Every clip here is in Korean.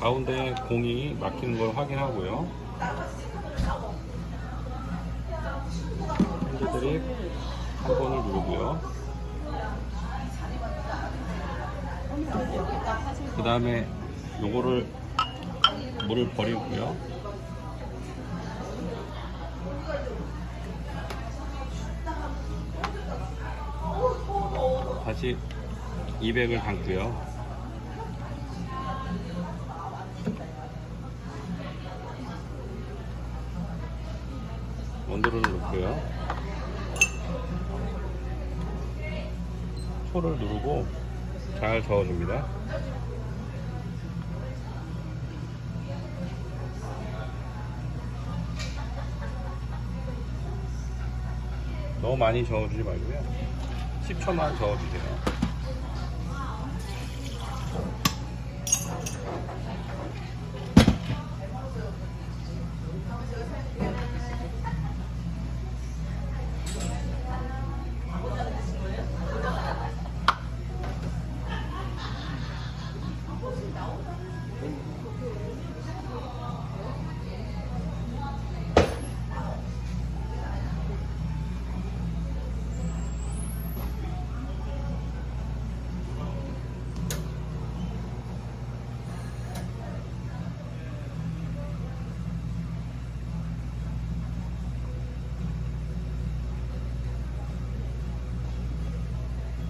가운데 공이 막히는 걸 확인하고요. 핸드 드립 한 번을 누르고요. 그 다음에 요거를 물을 버리고요. 다시 200을 담고요. 온도를 놓고요. 초를 누르고 잘 저어줍니다. 너무 많이 저어주지 말고요. 10초만 저어주세요.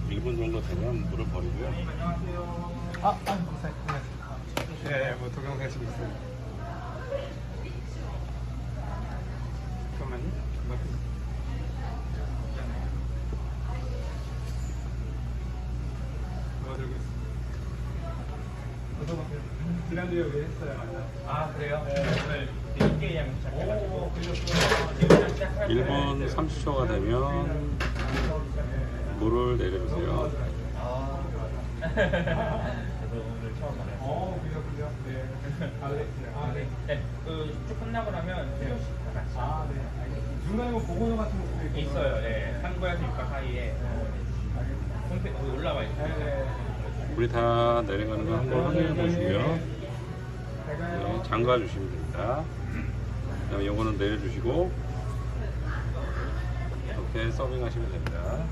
일분 정도 되면 물을 버리고요. 아, 아, 고생. 예, 뭐 동영상 찍고 있어요. 잠깐만요. 지난주에 여기 했어요, 맞아. 아 그래요? 네. 오늘 게임 시작해가지고 지금 시작할 1분 30초가 되면 물을 내려주세요. 수요식 다. 중간에 뭐 보고서 같은 것도 있고. 있어요. 네, 3구에서 6과 사이에 홈페이지 거기 올라와 있어요. 네. 물이 다 내려가는 거 한번 확인해 보시고요. 네, 잠가 주시면 됩니다. 그다음에 요거는 내려주시고 이렇게 서빙하시면 됩니다.